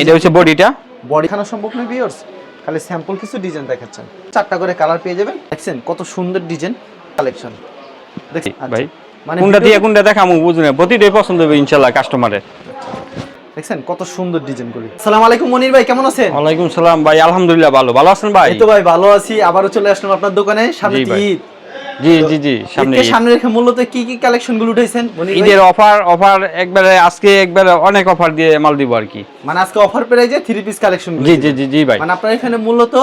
এটা হচ্ছে বডিটা? বডি খানা সম্ভব নয় ভিউয়ার্স খালি স্যাম্পল কিছু ডিজাইন দেখাচ্ছেন। চারটা করে কালার পেয়ে যাবেন। দেখছেন কত সুন্দর ডিজাইন কালেকশন আচ্ছা। ভাই মানে কোনটা দিয়ে কোনটা দেখামু বুঝুন প্রতিটাই পছন্দ হবে ইনশাল্লাহ কাস্টমারের দেখছেন কত সুন্দর ডিজাইন করি। আসসালামু আলাইকুম মনির ভাই কেমন আছেন? ওয়ালাইকুম সালাম ভাই আলহামদুলিল্লাহ ভালো। ভালো আছেন ভাই? এই তো ভাই ভালো আছি। আবারও চলে আসলাম আপনার দোকানে। সামনে। ঈদ। জি জি জি সামনে সামনে রেখে মূলত কি কি কালেকশনগুলো উঠাইছেন ঈদের অফার অফার একবারে আজকে একবারে অনেক অফার দিয়ে মাল দিব আর কি। মানে আজকে অফার প্রাইজে থ্রি পিস কালেকশন জি জি জি জি ভাই। মানে আপনার এখানে মূলত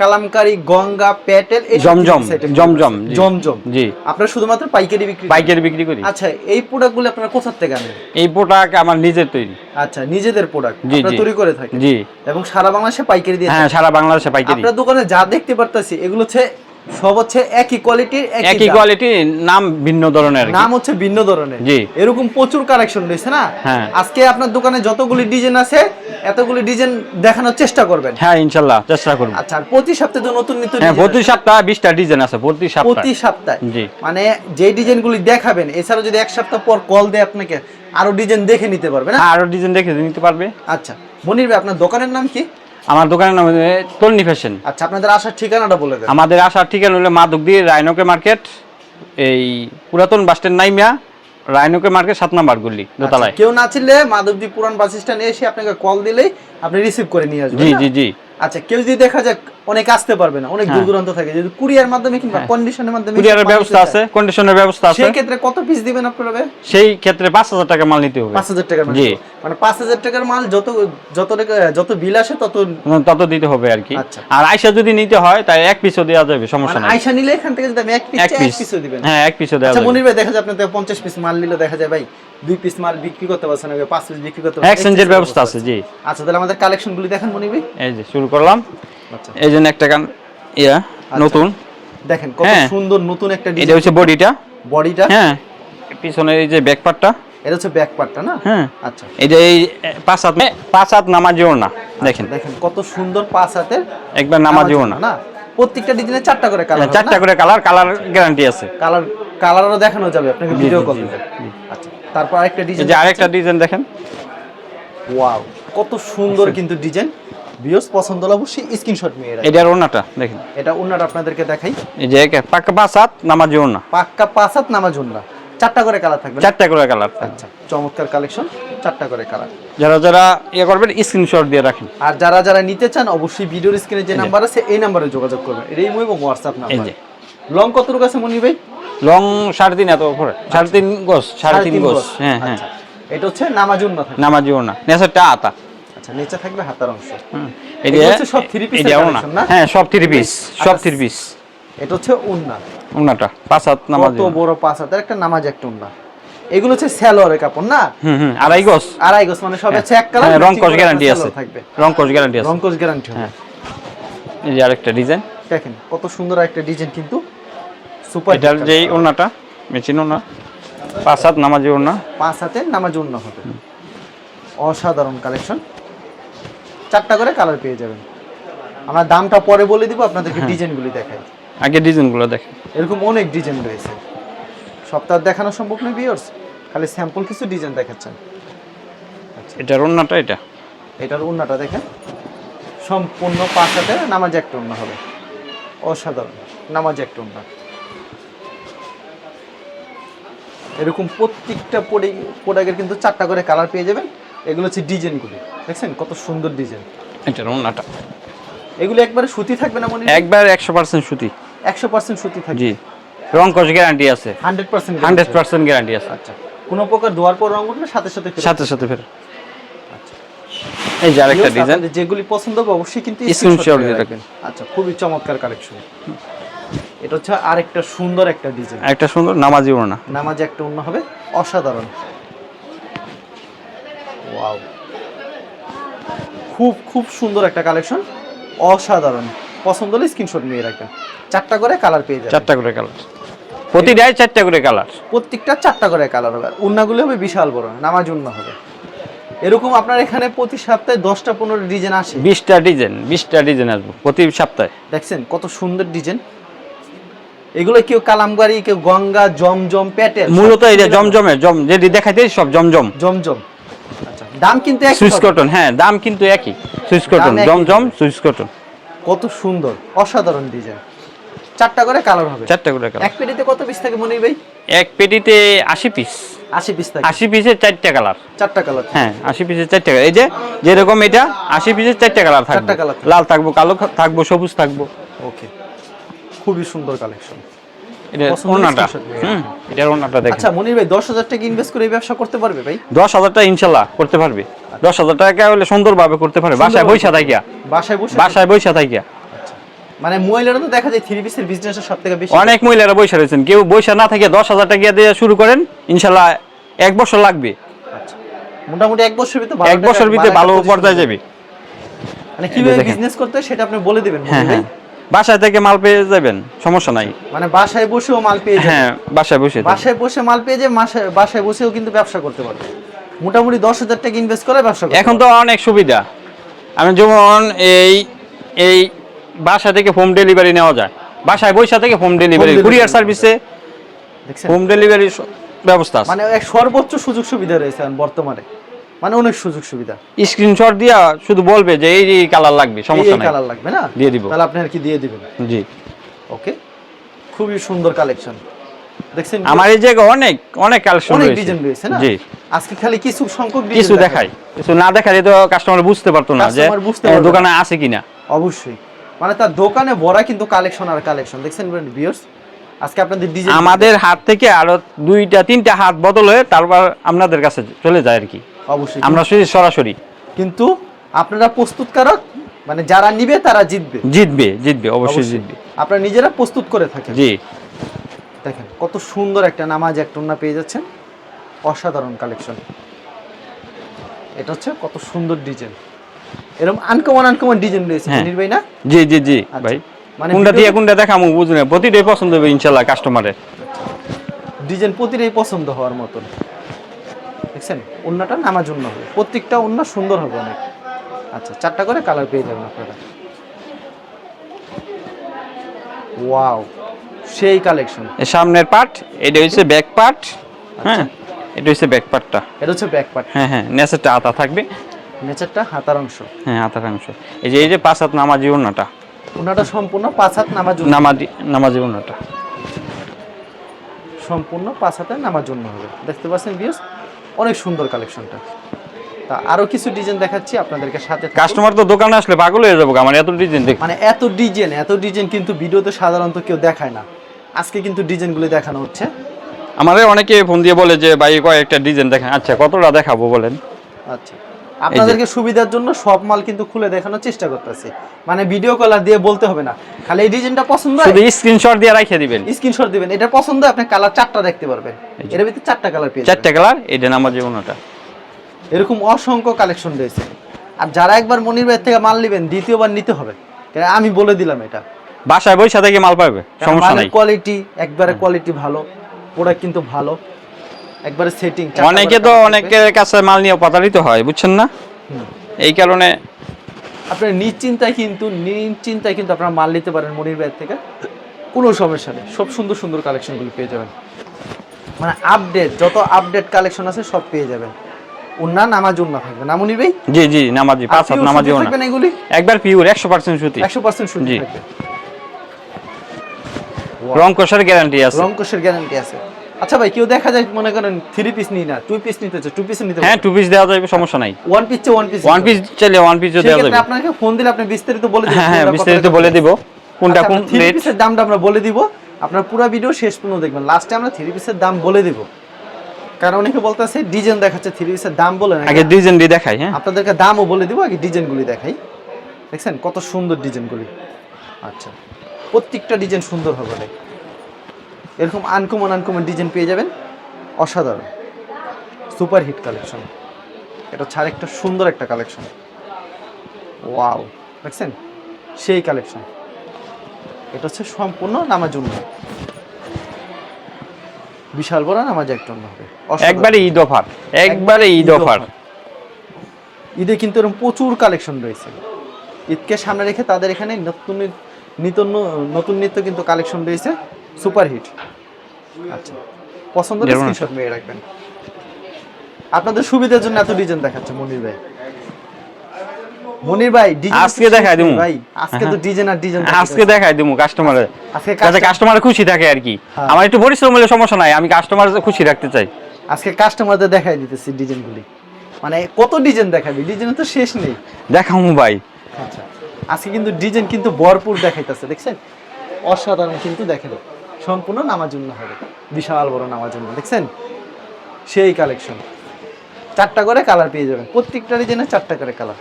কালামকারী গঙ্গা প্যাটেল জমজম, জমজম, জমজম। জি। আপনারা শুধুমাত্র পাইকারি বিক্রি পাইকারি বিক্রি করি। আচ্ছা এই প্রোডাক্টগুলো আপনারা কোথা থেকে আনেন? এই প্রোডাক্ট আমার নিজের তৈরি। আচ্ছা নিজেদের প্রোডাক্ট আপনারা তৈরি করে থাকেন। জি। এবং সারা বাংলাদেশে পাইকারি দিয়ে হ্যাঁ সারা বাংলাদেশে পাইকারি। আপনার দোকানে যা দেখতে পারতাছি এগুলো হচ্ছে সব হচ্ছে একই কোয়ালিটির একই নাম ভিন্ন ধরনের নাম হচ্ছে ভিন্ন ধরনের। জি। এরকম প্রচুর কালেকশন রয়েছে না? হ্যাঁ। আজকে আপনার দোকানে যতগুলি ডিজাইন আছে এতগুলি ডিজাইন দেখানোর চেষ্টা করবেন। হ্যাঁ চেষ্টা করব। আচ্ছা প্রতি সপ্তাহে তো নতুন নতুন হ্যাঁ প্রতি সপ্তাহ ডিজাইন আছে প্রতি প্রতি সপ্তাহে। সপ্তাহে জি। মানে যে ডিজাইনগুলি দেখাবেন এছাড়া যদি এক সপ্তাহ পর কল দেয় আপনাকে আরও ডিজাইন দেখে নিতে পারবে না? হ্যাঁ, আরও ডিজাইন দেখে নিতে পারবে। আচ্ছা মনির ভাই আপনার দোকানের নাম কি? আমার দোকানের নাম হচ্ছে তন্নি ফ্যাশন আচ্ছা আপনাদের আসার ঠিকানাটা বলে দেন। আমাদের আসার ঠিকানা হলো মাদকদি রায়নকে মার্কেট এই পুরাতন বাস স্ট্যান্ড নাইমিয়া রায়নকে মার্কেট সাত নাম্বার গলি দোতলায়। আচ্ছা, কেউ না চিনলে মাধবদী পুরান বাস স্ট্যান্ডে এসে আপনাকে কল দিলেই আপনি রিসিভ করে নিয়ে আসবেন জি জি জি। আচ্ছা কেউ যদি দেখা যাক অনেক আসতে পারবে না অনেক দূর দূরান্ত থাকে। যদি কুরিয়ার মাধ্যমে কিংবা কন্ডিশনের মাধ্যমে কুরিয়ারের ব্যবস্থা আছে কন্ডিশনের ব্যবস্থা আছে। সেই ক্ষেত্রে কত পিস দিবেন আপনারা? সেই ক্ষেত্রে পাঁচ হাজার টাকা মাল নিতে হবে। পাঁচ হাজার টাকার মাল জি। মানে পাঁচ হাজার টাকার মাল যত যত যত বিল আসে তত তত দিতে হবে আর কি। আচ্ছা। আর আইসা যদি নিতে হয় তাই এক পিসও দেওয়া যাবে সমস্যা মানে নাই। আয়সা নিলে এখান থেকে যদি আমি এক পিস এক পিসও দিবেন। হ্যাঁ এক পিসও দেওয়া আচ্ছা যাবে। মনির ভাই দেখা যায় থেকে পঞ্চাশ পিস মাল নিলে দেখা যায় ভাই। দুই পিস মাল বিক্রি করতে পারছেন না পাঁচ পিস বিক্রি করতে পারছেন এক্সচেঞ্জের ব্যবস্থা আছে জি। আচ্ছা তাহলে আমাদের কালেকশন গুলি দেখেন মনির ভাই। এই যে শুরু করলাম। এই জন্য একটা গান ইয়া নতুন। দেখেন কত হ্যাঁ। সুন্দর নতুন একটা এটা হচ্ছে বডিটা। বডিটা? হ্যাঁ। পিছনে এই যে ব্যাক পার্টটা এটা হচ্ছে ব্যাক পার্টটা না? হ্যাঁ। আচ্ছা। এই যে এই পাঁচ হাত পাঁচ হাত নামাজিও না। দেখেন। দেখেন কত সুন্দর পাঁচ হাতের একবার নামাজিও না। না? প্রত্যেকটা ডিজাইনে চারটা করে কালার চারটা করে কালার কালার গ্যারান্টি আছে। কালার কালারও দেখানো যাবে আপনাকে ভিডিও কল। আচ্ছা তারপর আরেকটা ডিজাইন যে আরেকটা ডিজাইন দেখেন। ওয়াও কত সুন্দর কিন্তু ডিজাইন ভিউস পছন্দ হলে অবশ্যই স্ক্রিনশট নিয়ে রাখবেন। এটার ওনাটা দেখেন। এটা আপনাদেরকে দেখাই। এই যে পাক্কা পাঁচ হাত নামাজিও না পাক্কা পাঁচ হাত নামাজ চারটা করে কালার থাকবে চারটা করে কালার আচ্ছা চমৎকার কালেকশন চারটা করে কালার যারা যারা ইয়ে করবেন স্ক্রিনশট দিয়ে রাখেন। আর যারা যারা নিতে চান অবশ্যই ভিডিওর স্ক্রিনে যে নাম্বার আছে এই নাম্বারে যোগাযোগ করবেন। এটাই মই এবং হোয়াটসঅ্যাপ নাম্বার লং কত রূপ আছে মনি ভাই? লং সাড়ে তিন এত উপরে। সাড়ে তিন গোস সাড়ে তিন গোস হ্যাঁ হ্যাঁ। আচ্ছা। এটা হচ্ছে নামাজ উন্না থাকে নামাজিও না নেসারটা আতা। আচ্ছা নিচে থাকবে হাতার অংশ। এই যে হচ্ছে সব এটাও না? হ্যাঁ সব থ্রি পিস সব আচ্ছা, থ্রি পিস এটা হচ্ছে উন্না ওনাটা পাঁচ হাত কত বড় পাঁচ হাতের একটা নামাজ একটা উন্না এগুলো হচ্ছে স্যালোয়ারের কাপড় না? হুম হুম আড়াই গোস আড়াই গজ মানে সব হচ্ছে এক কালার হ্যাঁ, রং কস গ্যারান্টি আছে। থাকবে। রং কস গ্যারান্টি আছে। রংকশ গ্যারান্টি হ্যাঁ। এই যে আরেকটা ডিজাইন দেখেন কত সুন্দর একটা ডিজাইন কিন্তু সুপার এটার যেই ওনাটা মেশিন ওনা পাঁচ হাত নামাজি ওনা পাঁচ হাতে নামাজ উন্ন হবে। অসাধারণ কালেকশন চারটা করে কালার পেয়ে যাবেন। আমরা দামটা পরে বলে দিব আপনাদেরকে হ্যাঁ। ডিজাইনগুলি দেখাই। আগে ডিজাইনগুলো দেখেন এরকম অনেক ডিজাইন রয়েছে। সপ্তাহ দেখানো সম্ভব নয় ভিউয়ার্স খালি স্যাম্পল কিছু ডিজাইন দেখাচ্ছেন। এটার ওনাটা এটা? এটার উন্নাটা দেখেন। সম্পূর্ণ পাঁচ হাতে নামাজ একটা উন্না হবে। অসাধারণ। নামাজ একটা উন্না এরকম প্রত্যেকটা প্রোডাক্টের কিন্তু চারটা করে কালার পেয়ে যাবেন। এগুলো হচ্ছে ডিজাইনগুলি। দেখছেন কত সুন্দর ডিজাইন। এটার ওনাটা এগুলো একবারে সুতি থাকবে না মনে একবার একশো পার্সেন্ট সুতি। একশো পার্সেন্ট সুতি থাকবে। জি। রং কস গ্যারান্টি আছে। Hundred percent hundred percent guarantee আছে। আচ্ছা। কোনো প্রকার ধোয়ার পর রঙ উঠলে সাথে সাথে সাথে সাথে ফের এই যে আরেকটা ডিজাইন যেগুলি পছন্দ হবে অবশ্যই কিন্তু স্ক্রিনশট দিয়ে। রাখবেন। আচ্ছা খুবই চমৎকার কালেকশন এটা হচ্ছে আরেকটা সুন্দর একটা ডিজাইন একটা সুন্দর নামাজি ওড়না। নামাজে একটা অন্য হবে। অসাধারণ। ওয়াও খুব খুব সুন্দর একটা কালেকশন অসাধারণ। পছন্দ হলে স্ক্রিনশট নিয়ে রাখবেন। চারটা করে কালার পেয়ে যাবেন। চারটা করে কালার প্রতিটাই চারটা করে কালার প্রত্যেকটা চারটা করে কালার হবে। উন্নাগুলো হবে বিশাল বড় নামাজ উন্না হবে। এরকম আপনার এখানে প্রতি সপ্তাহে দশটা পনেরো ডিজাইন আসে। বিশটা ডিজাইন বিশটা ডিজাইন আসব প্রতি সপ্তাহে। দেখছেন কত সুন্দর ডিজাইন। এগুলো কেউ কালামগাড়ি কেউ গঙ্গা জমজম প্যাটেল। মূলত এটা জমজমের জম যেটি দেখাইতে সব জমজম। জমজম। দাম কিন্তু সুইস কটন হ্যাঁ দাম কিন্তু একই। সুইস কটন জমজম সুইস কটন। কত সুন্দর অসাধারণ ডিজাইন চারটা করে কালার হবে। চারটা করে কালার এক পেটিতে কত পিস থাকে মনির ভাই? এক পেটিতে আশি পিস আশি পিস থাকে। আশি পিসের চারটা কালার চারটা কালার হ্যাঁ আশি পিসের চারটা কালার এই যে যেরকম এটা আশি পিসের চারটা কালার থাকবে। লাল থাকব কালো থাকব সবুজ থাকব। ওকে খুবই সুন্দর কালেকশন এটা ওনাটা। হুম এটার ওনাটা দেখেন। আচ্ছা মনির ভাই দশ হাজার টাকা ইনভেস্ট করে এই ব্যবসা করতে পারবে ভাই? দশ হাজার টাকা ইনশাল্লাহ করতে পারবে। দশ হাজার টাকা হলে সুন্দরভাবে করতে পারবে। বাসায় সুন্দরভাবে থাকিয়া বাসায় বসে বাসায় বৈশা থাকিয়া মানে মহিলারা তো দেখা যায় থ্রি পিসের বিজনেসটা সব থেকে বেশি। অনেক মহিলারা বৈশা রয়েছেন। কেউ বৈশা না থাকে দশ হাজার টাকা দিয়ে শুরু করেন ইনশাল্লাহ এক বছর লাগবে। আচ্ছা। মোটামুটি এক ভিতরে এক ভিতরে ভালো পর্যায়ে যাবে। মানে কীভাবে বিজনেস করতে সেটা আপনি বলে দিবেন হ্যাঁ হ্যাঁ। বাসায় থেকে মাল পেয়ে যাবেন সমস্যা নাই। মানে বাসায় বসেও মাল পেয়ে যাবেন। হ্যাঁ বাসায় বসে বাসায় বসে মাল পেয়ে যে মাসে বাসায় বসেও কিন্তু ব্যবসা করতে পারবে মোটামুটি দশ হাজার টাকা ইনভেস্ট করে ব্যবসা এখন তো অনেক সুবিধা। আমি যেমন এই এই বাসা থেকে হোম ডেলিভারি নেওয়া যায়। বাসায় বৈশা থেকে হোম ডেলিভারি কুরিয়ার সার্ভিসে হোম ডেলিভারি ব্যবস্থা আছে। মানে এক সর্বোচ্চ সুযোগ সুবিধা রয়েছে বর্তমানে। মানে অনেক সুযোগ সুবিধা। স্ক্রিনশট দিয়া শুধু বলবে যে এই এই কালার লাগবে সমস্যা নাই। কালার লাগবে না? দিয়ে দিব। তাহলে আপনি আর কি দিয়ে দিবেন? জি। ওকে খুবই সুন্দর কালেকশন দেখছেন? আমার এই জায়গায় অনেক অনেক কালেকশন অনেক ডিজাইন রয়েছে না? জি। আজকে খালি কিছু সংখ্যক কিছু দেখাই। কিছু না দেখালে তো কাস্টমার বুঝতে পারতো না যে দোকানে আছে কিনা। অবশ্যই। মানে তার দোকানে ভরা কিন্তু কালেকশন আর কালেকশন দেখছেন ভিউয়ার্স আজকে আপনাদের ডিজাইন আমাদের হাত থেকে আরও দুইটা তিনটা হাত বদল হয়ে তারপর আপনাদের কাছে চলে যায় আর কি। অবশ্যই। আমরা শুধু সরাসরি। কিন্তু আপনারা প্রস্তুতকারক মানে যারা নিবে তারা জিতবে। জিতবে জিতবে অবশ্যই। জিতবে। আপনারা নিজেরা প্রস্তুত করে থাকেন। জি। দেখেন কত সুন্দর একটা নামাজ এক টন্না পেয়ে যাচ্ছেন। অসাধারণ কালেকশন এটা হচ্ছে কত সুন্দর ডিজাইন এরকম আনকমন আনকমন ডিজাইন রয়েছে হ্যাঁ। মনির ভাই না? জি জি জি আচ্ছা। ভাই। মানে কোনটা দিয়ে কোনটা দেখামু বুঝলেন প্রতিটাই পছন্দ হবে ইনশাল্লাহ কাস্টমারের ডিজাইন প্রতিটাই পছন্দ হওয়ার মতন। দেখছেন? অন্যটা নামার জন্য হবে। প্রত্যেকটা অন্য সুন্দর হবে অনেক। আচ্ছা চারটা করে কালার পেয়ে যাবেন আপনারা। ওয়াও সেই কালেকশন সামনের পার্ট এটা হচ্ছে ব্যাক পার্ট হ্যাঁ? এটা হচ্ছে ব্যাক পার্টটা এটা হচ্ছে ব্যাক পার্ট হ্যাঁ হ্যাঁ নেচারটা আতা থাকবে। নেচারটা হাতার অংশ। হ্যাঁ হাতার অংশ। এই যে এই যে পাঁচ হাত নামাজি ওনাটা ওনাটা সম্পূর্ণ পাঁচ হাত নামার জন্য। নামাজি নামাজি ওনাটা সম্পূর্ণ পাঁচ হাতে নামার জন্য হবে। দেখতে পাচ্ছেন বিয়স অনেক সুন্দর কালেকশনটা। তা আরও কিছু ডিজাইন দেখাচ্ছি আপনাদেরকে সাথে কাস্টমার তো দোকানে আসলে পাগল হয়ে যাব আমার এত ডিজাইন দেখ মানে এত ডিজাইন এত ডিজাইন কিন্তু ভিডিওতে সাধারণত কেউ দেখায় না। আজকে কিন্তু ডিজাইনগুলো দেখানো হচ্ছে। আমাদের অনেকে ফোন দিয়ে বলে যে ভাই কয়েকটা ডিজাইন দেখেন। আচ্ছা কতটা দেখাবো বলেন? আচ্ছা। আপনাদেরকে সুবিধার জন্য সব মাল কিন্তু খুলে দেখানোর চেষ্টা করতেছি। মানে ভিডিও কলার দিয়ে বলতে হবে না। খালি এই ডিজাইনটা পছন্দ হয়? শুধু স্ক্রিনশট দিয়ে রাখিয়ে দিবেন। স্ক্রিনশট দিবেন। এটা পছন্দ আপনি কালার চারটা দেখতে পারবেন। এর ভিতরে চারটা কালার পেয়ে। চারটে কালার এটা নামাজি ওনাটা এরকম অসংখ্য কালেকশন রয়েছে। আর যারা একবার মনির ভাইয়ের থেকে মাল নেবেন দ্বিতীয়বার নিতে হবে। কেন আমি বলে দিলাম এটা। বাসায় বৈশা থেকে মাল পাবে সমস্যা নাই। কোয়ালিটি একবারে কোয়ালিটি ভালো প্রোডাক্ট কিন্তু ভালো। একবারে সেটিং অনেকে তো অনেকের কাছে মাল নিয়ে প্রতারিত হয় বুঝছেন না? এই কারণে আপনার নিশ্চিন্তায় কিন্তু নিশ্চিন্তায় কিন্তু আপনারা মাল নিতে পারেন মনির ভাইয়ের থেকে। কোনো সমস্যা নেই। সব সুন্দর সুন্দর কালেকশনগুলো পেয়ে যাবেন। মানে আপডেট যত আপডেট কালেকশন আছে সব পেয়ে যাবেন। উন্না নামাজ উন্না থাকবে। না মনির ভাই? জি জি নামাজি পাঁচ হাত নামাজি ওনা থাকবেন এগুলি? একবার পিওর একশো পার্সেন্ট সুতি। একশো পার্সেন্ট শুধু জি। থাকবে। রং কষার গ্যারান্টি আছে। রংকোশের গ্যারান্টি আছে। আচ্ছা ভাই কেউ দেখা যায় মনে করেন থ্রি পিস নিই না টু পিস নিতে চায় টু পিস নিতে হ্যাঁ টু পিস দেওয়া যাবে সমস্যা নাই। ওয়ান পিস চেয়ে ওয়ান পিস ওয়ান পিস চাইলে ওয়ান পিসও দেওয়া যাবে। আপনাকে ফোন দিলে আপনি বিস্তারিত বলে দিবেন হ্যাঁ হ্যাঁ বিস্তারিত বলে দিব কোনটা কোন থ্রি রেট পিসের দামটা আমরা বলে দিব। আপনার পুরো ভিডিও শেষ পর্যন্ত দেখবেন। লাস্টে আমরা থ্রি পিসের দাম বলে দিব। কারণ অনেকে বলতেছে ডিজাইন দেখাচ্ছে থ্রি পিসের দাম বলে না। আগে ডিজাইন দিয়ে দেখাই হ্যাঁ। আপনাদেরকে দামও বলে দিব আগে ডিজাইনগুলি দেখাই। দেখছেন? কত সুন্দর ডিজাইনগুলি। আচ্ছা। প্রত্যেকটা ডিজাইন সুন্দর হবে অনেক। এরকম আনকমন আনকমন ডিজাইন পেয়ে যাবেন। অসাধারণ। সুপার হিট কালেকশন এটা ছাড় একটা সুন্দর একটা কালেকশন ওয়াও দেখছেন? সেই কালেকশন এটা হচ্ছে সম্পূর্ণ নামাজ জন্য বিশাল বড় নামাজ একটা হবে। একবারে ঈদ অফার। একবারে ঈদ অফার। ঈদে কিন্তু এরকম প্রচুর কালেকশন রয়েছে। ঈদকে সামনে রেখে তাদের এখানে নতুন নিত্য নতুন নিত্য কিন্তু কালেকশন রয়েছে। সুপার হিট আচ্ছা পছন্দ স্ক্রিনশট মেয়ে রাখবেন। আপনাদের সুবিধার জন্য এত ডিজাইন দেখাচ্ছে মনির ভাই। মনির ভাই ডিজাইন আজকে দেখাই দিমু। ভাই আজকে তো ডিজাইন আর ডিজাইন আজকে দেখাই দিমু কাস্টমারে আজকে যাতে কাস্টমার খুশি থাকে আর কি। হ্যাঁ। আমার একটু পরিশ্রম হলে সমস্যা নাই আমি কাস্টমার খুশি রাখতে চাই। আজকে কাস্টমারদের দেখাই দিতেছি ডিজাইনগুলি মানে কত ডিজাইন দেখাবি? ডিজাইনের তো শেষ নেই। দেখামু ভাই। আচ্ছা আজকে কিন্তু ডিজাইন কিন্তু ভরপুর দেখাইতেছে দেখছেন? অসাধারণ কিন্তু দেখেন। সম্পূর্ণ জন্য হবে। বিশাল বড় জন্য দেখছেন? সেই কালেকশন চারটা করে কালার পেয়ে যাবেন। প্রত্যেকটা ডিজাইনে চারটা করে কালার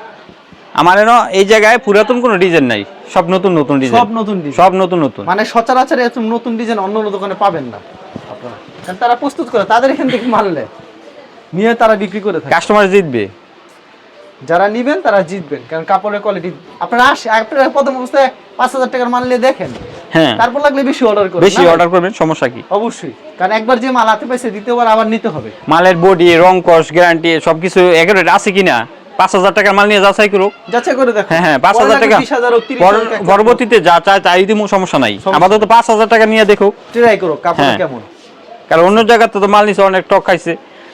আমার এনো এই জায়গায় পুরাতন কোনো ডিজাইন নাই। সব নতুন নতুন ডিজাইন সব নতুন ডিজাইন সব নতুন নতুন। মানে সচরাচর এত নতুন ডিজাইন অন্য অন্য দোকানে পাবেন না আপনারা। তারা প্রস্তুত করে তাদের এখান থেকে মারলে নিয়ে। তারা বিক্রি করে থাকে। কাস্টমার জিতবে। যারা নিবেন তারা জিতবেন। কারণ কাপড়ের কোয়ালিটি আপনারা আসে আপনারা প্রথম অবস্থায় পাঁচ হাজার টাকার মাল নিয়ে দেখেন। হ্যাঁ। তারপর লাগলে বেশি অর্ডার করবেন বেশি অর্ডার করবেন সমস্যা কি? অবশ্যই। কারণ একবার যে মাল হাতে পাইছে দ্বিতীয়বার আবার নিতে হবে। মালের বডি রং কস গ্যারান্টি সবকিছু এগারো আছে কিনা? পাঁচ হাজার টাকার মাল নিয়ে যাচাই করুক। যাচাই করে দেখো। হ্যাঁ হ্যাঁ পাঁচ হাজার টাকা। পরবর্তীতে যা চায় তাই দিব সমস্যা নাই। সমস্যা। আপাতত পাঁচ হাজার টাকা নিয়ে দেখুক ট্রাই করো কাপড় হ্যাঁ। কেমন? কারণ অন্য জায়গাতে তো মাল নিছে অনেক টক খাইছে।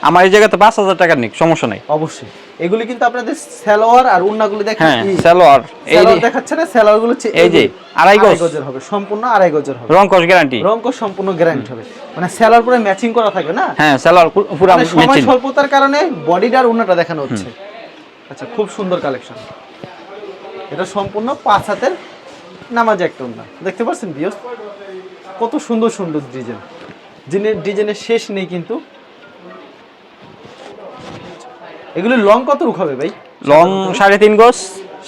আমার এই জায়গাতে পাঁচ হাজার টাকা নিক সমস্যা নাই। অবশ্যই। এগুলি কিন্তু আপনাদের সালোয়ার আর উন্নাগুলি দেখেন হ্যাঁ সালোয়ার। এই যে দেখাচ্ছে না সালোয়ারগুলো হচ্ছে এই যে, আড়াই গজ। গজের হবে সম্পূর্ণ আড়াই গজের হবে। রং কস গ্যারান্টি রঙ সম্পূর্ণ গ্যারান্টি হবে। মানে সালোয়ার পুরো ম্যাচিং করা থাকবে না? হ্যাঁ সালোয়ার পুরো মানে সময় স্বল্পতার কারণে বডিটা আর উন্নাটা দেখানো হচ্ছে। আচ্ছা খুব সুন্দর কালেকশন এটা সম্পূর্ণ পাঁচ হাতের নামাজ একটা উন্না। দেখতে পাচ্ছেন বিয়স কত সুন্দর সুন্দর ডিজাইন ডিজাইনের শেষ নেই কিন্তু। এগুলি লং কত রুখ হবে ভাই? লং সাড়ে তিন গজ।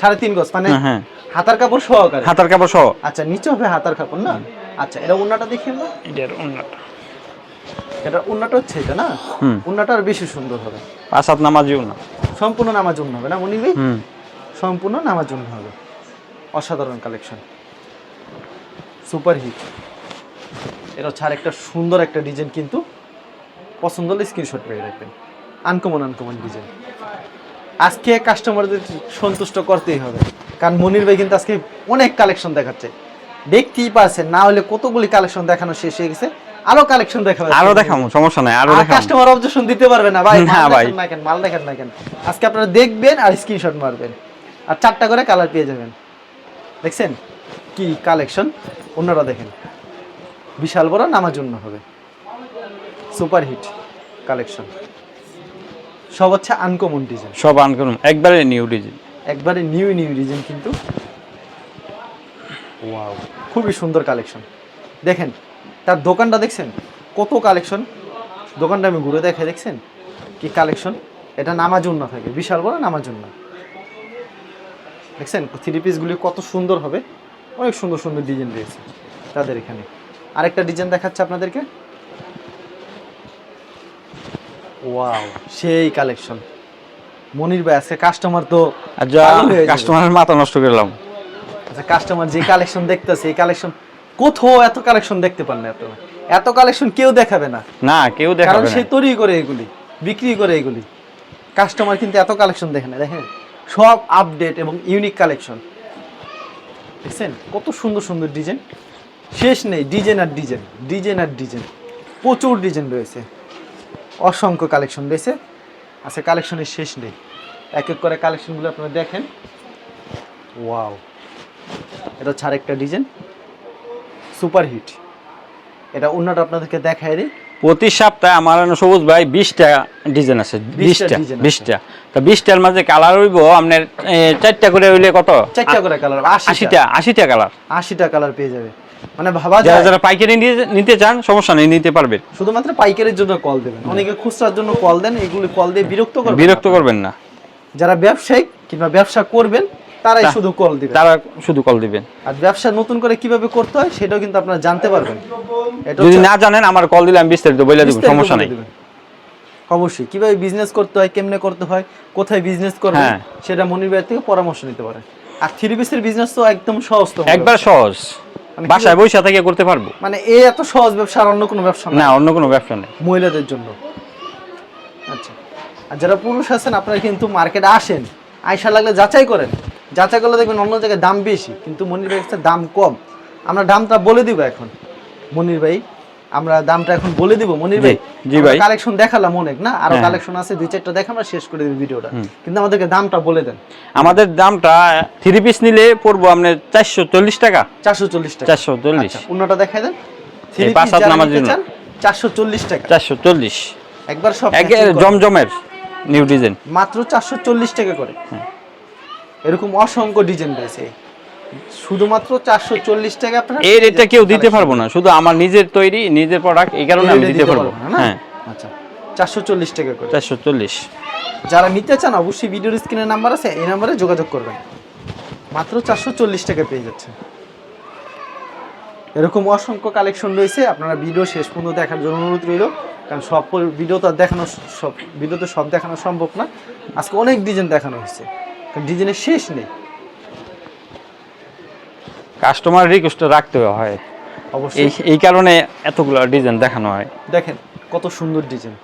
সাড়ে তিন গজ মানে হ্যাঁ, হ্যাঁ। হাতার কাপড় সহকারে? হাতার কাপড় সহ। আচ্ছা নিচে হবে হাতার কাপড় না? আচ্ছা এটা উন্নাটা দেখি আমরা। এটার অন্যটা এটা উন্নাটা হচ্ছে এটা না। উন্নাটা আর বেশি সুন্দর হবে। পাঁচ হাত নামাজিও না সম্পূর্ণ নামার জন্য হবে না মনির ভাই? সম্পূর্ণ নামার জন্য হবে। অসাধারণ কালেকশন সুপার হিট এটা হচ্ছে আরেকটা সুন্দর একটা ডিজাইন কিন্তু পছন্দ হলে স্ক্রিনশট পেয়ে রাখবেন। Uncommon uncommon design. আজকে কাস্টমারদের সন্তুষ্ট করতেই হবে। কারণ মনির ভাই কিন্তু আজকে অনেক কালেকশন দেখাচ্ছে। দেখতেই পারছেন না হলে কতগুলি কালেকশন দেখানো শেষ হয়ে গেছে। আরও কালেকশন দেখাবে। আরও দেখাবো সমস্যা নাই আরও দেখাবো। কাস্টমার অবজেকশন দিতে পারবে না ভাই। না মাল ভাই। দেখেন না কেন মাল দেখেন না কেন। আজকে আপনারা দেখবেন আর স্ক্রিনশট মারবেন। আর চারটা করে কালার পেয়ে যাবেন। দেখছেন? কি কালেকশন অন্যরা দেখেন। বিশাল বড় নামার জন্য হবে। সুপার হিট কালেকশন সব হচ্ছে আনকমন ডিজাইন সব আনকমন একবারে নিউ ডিজাইন একবারে নিউ নিউ ডিজাইন কিন্তু। ওয়াও খুবই সুন্দর কালেকশন দেখেন তার দোকানটা দেখছেন? কত কালেকশন দোকানটা আমি ঘুরে দেখে দেখছেন? কি কালেকশন এটা নামার জন্য থাকে। বিশাল বড় নামার জন্য দেখছেন থ্রি পিসগুলি কত সুন্দর হবে। অনেক সুন্দর সুন্দর ডিজাইন রয়েছে তাদের এখানে। আরেকটা ডিজাইন দেখাচ্ছে আপনাদেরকে। ওয়াও সেই কালেকশন মনির ভাই আজকে কাস্টমার তো। কাস্টমারের মাথা নষ্ট করলাম। আচ্ছা কাস্টমার যে কালেকশন দেখতেছে এই কালেকশন কোথাও এত কালেকশন দেখতে পান না আপনারা। এত কালেকশন কেউ দেখাবে না। না কেউ কারণ দেখাবে সে না তৈরি করে এগুলি বিক্রি করে এগুলি। কাস্টমার কিন্তু এত কালেকশন দেখে না দেখেন? সব আপডেট এবং ইউনিক কালেকশন দেখছেন? কত সুন্দর সুন্দর ডিজাইন শেষ নেই ডিজাইন আর ডিজাইন ডিজাইন আর ডিজাইন প্রচুর ডিজাইন রয়েছে। অসংখ্য কালেকশন রয়েছে। আচ্ছা কালেকশনের শেষ নেই। এক এক করে কালেকশনগুলো আপনারা দেখেন। ওয়াও এটা হচ্ছে আরেকটা ডিজাইন সুপার হিট এটা অন্যটা আপনাদেরকে দেখায় দিই। প্রতি সপ্তাহে আমার সবুজ ভাই বিশটা ডিজাইন আছে। বিশটা বিশটা তো বিশটার মাঝে কালার হইব আপনার চারটা করে হইলে কত? চারটা করে কালার আশিটা। আশিটা কালার আশিটা কালার পেয়ে যাবে। মানে ভাবা যারা পাইকারি নিতে- চান সমস্যা নেই নিতে শুধুমাত্র পাইকারের জন্য কল দেবেন। অনেকে খুচরার জন্য কল দেন এগুলি কল দিয়ে বিরক্ত করবেন বিরক্ত করবেন না। যারা ব্যবসায়িক কিংবা ব্যবসা করবেন তারাই শুধু কল দিবেন। তারা শুধু কল দিবেন। আর ব্যবসা নতুন করে কীভাবে করতে হয় সেটাও কিন্তু আপনারা জানতে পারবেন। যদি না জানেন আমার কল দিলে আমি বিস্তারিত বলে দেবো সমস্যা নেই। অবশ্যই। কীভাবে বিজনেস করতে হয় কেমনে করতে হয় কোথায় বিজনেস করবেন হ্যাঁ। সেটা মনির ভাই থেকে পরামর্শ নিতে পারেন। আর থ্রি পিসের বিজনেস তো একদম সহজ তো। একবার সহজ। বাসায় বসে থেকে করতে পারব। মানে এই এত সহজ ব্যবসা আর অন্য কোনো ব্যবসা না? অন্য কোনো ব্যবসা নেই। মহিলাদের জন্য। আচ্ছা। আর যারা পুরুষ আছেন আপনারা কিন্তু মার্কেটে আসেন আয়সা লাগলে যাচাই করেন। যাচাই করলে দেখবেন অন্য জায়গায় দাম বেশি কিন্তু মনির ভাই কাছে দাম কম। আমরা দামটা বলে দিব এখন। মনির ভাই আমরা দামটা এখন বলে দিব। মনির ভাই জি ভাই। কালেকশন দেখালাম অনেক না? আরও হ্যাঁ। কালেকশন আছে দুই চারটা দেখা আমরা শেষ করে দিই ভিডিওটা। কিন্তু আমাদেরকে দামটা বলে দেন। আমাদের দামটা থ্রি পিস নিলে পড়ব আপনার চারশো চল্লিশ টাকা। চারশো চল্লিশ টাকা। চারশো চল্লিশ। আচ্ছা, অন্যটা দেখাই দেন। এই পাঁচ হাত নামার জন্য। চারশো চল্লিশ টাকা। চারশো চল্লিশ। একবার সব একে জমজমের নিউ ডিজাইন মাত্র চারশো চল্লিশ টাকা করে। হ্যাঁ। এরকম অসংখ্য ডিজাইন রয়েছে। শুধুমাত্র চারশো চল্লিশ টাকা আপনারা এই রেটটা কেউ দিতে পারব না। শুধু আমার নিজের তৈরি নিজের প্রোডাক্ট এই কারণে আমি দিতে পারব? হ্যাঁ। আচ্ছা চারশো চল্লিশ টাকা করে। চারশো চল্লিশ। যারা নিতে চান অবশ্যই ভিডিওর স্ক্রিনের নাম্বার আছে এই নাম্বারে যোগাযোগ করবেন। মাত্র চারশো চল্লিশ টাকা পেয়ে যাচ্ছে এরকম অসংখ্য কালেকশন রয়েছে আপনারা ভিডিও শেষ পর্যন্ত দেখার জন্য অনুরোধ রইল। কারণ সব ভিডিও তো দেখানো সব ভিডিওতে সব দেখানো সম্ভব না। আজকে অনেক ডিজাইন দেখানো হয়েছে। কারণ ডিজাইনের শেষ নেই। কাস্টমার রিকোয়েস্ট রাখতে হয়। অবশ্যই। এই কারণে এতগুলো ডিজাইন দেখানো হয়। দেখেন কত সুন্দর ডিজাইন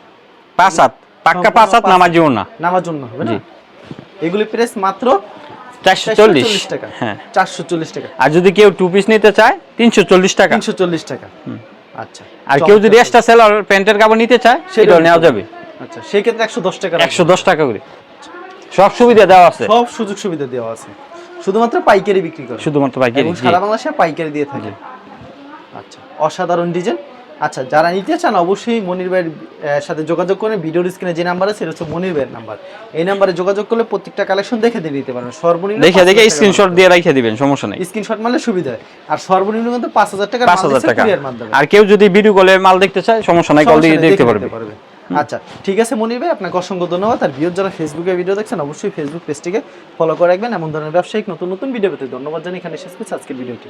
পাঁচ হাত পাক্কা পাঁচ হাত নামার জন্য না। নামার জন্য হবে না? এগুলি প্রেস মাত্র চারশো চল্লিশ। টাকা। হ্যাঁ। চারশো চল্লিশ টাকা। আর যদি কেউ টু পিস নিতে চায় তিনশো চল্লিশ টাকা। তিনশো চল্লিশ টাকা। আচ্ছা। আর কেউ যদি। এক্সট্রা সেলার প্যান্টের কাপড় নিতে চায় সেটাও নেওয়া যাবে। আচ্ছা সেই ক্ষেত্রে একশো দশ টাকা একশো দশ টাকা করে। সব সুবিধা দেওয়া আছে। সব সুযোগ সুবিধা দেওয়া আছে। শুধুমাত্র পাইকারি বিক্রি করে। শুধুমাত্র পাইকারি এবং সারা বাংলাদেশে পাইকারি দিয়ে থাকে। আচ্ছা অসাধারণ ডিজাইন। আচ্ছা যারা নিতে চান অবশ্যই মনির ভাইয়ের সাথে যোগাযোগ করে ভিডিওর স্ক্রিনে যে নাম্বার আছে সেটা হচ্ছে মনির ভাইয়ের নাম্বার এই নাম্বারে যোগাযোগ করলে প্রত্যেকটা কালেকশন দেখে দিয়ে দিতে পারবেন। সর্বনিম্ন দেখে দেখে স্ক্রিনশট দিয়ে রেখে দিবেন সমস্যা নেই। স্ক্রিনশট মারলে সুবিধা হয়। আর সর্বনিম্ন কিন্তু পাঁচ হাজার টাকার পাঁচ হাজার টাকা। আর কেউ যদি ভিডিও কলে মাল দেখতে চায় সমস্যা নাই কল দিয়ে দেখতে পারবে। আচ্ছা ঠিক আছে মনির ভাই, আপনাকে অসংখ্য ধন্যবাদ। আর ভিউর যারা ফেসবুকে ভিডিও দেখছেন, অবশ্যই ফেসবুক পেজটিকে ফলো করে রাখবেন। এমন ধরনের ব্যবসায়িক নতুন নতুন ভিডিও পেতে ধন্যবাদ জানিয়ে এখানে শেষ আজকের ভিডিওটি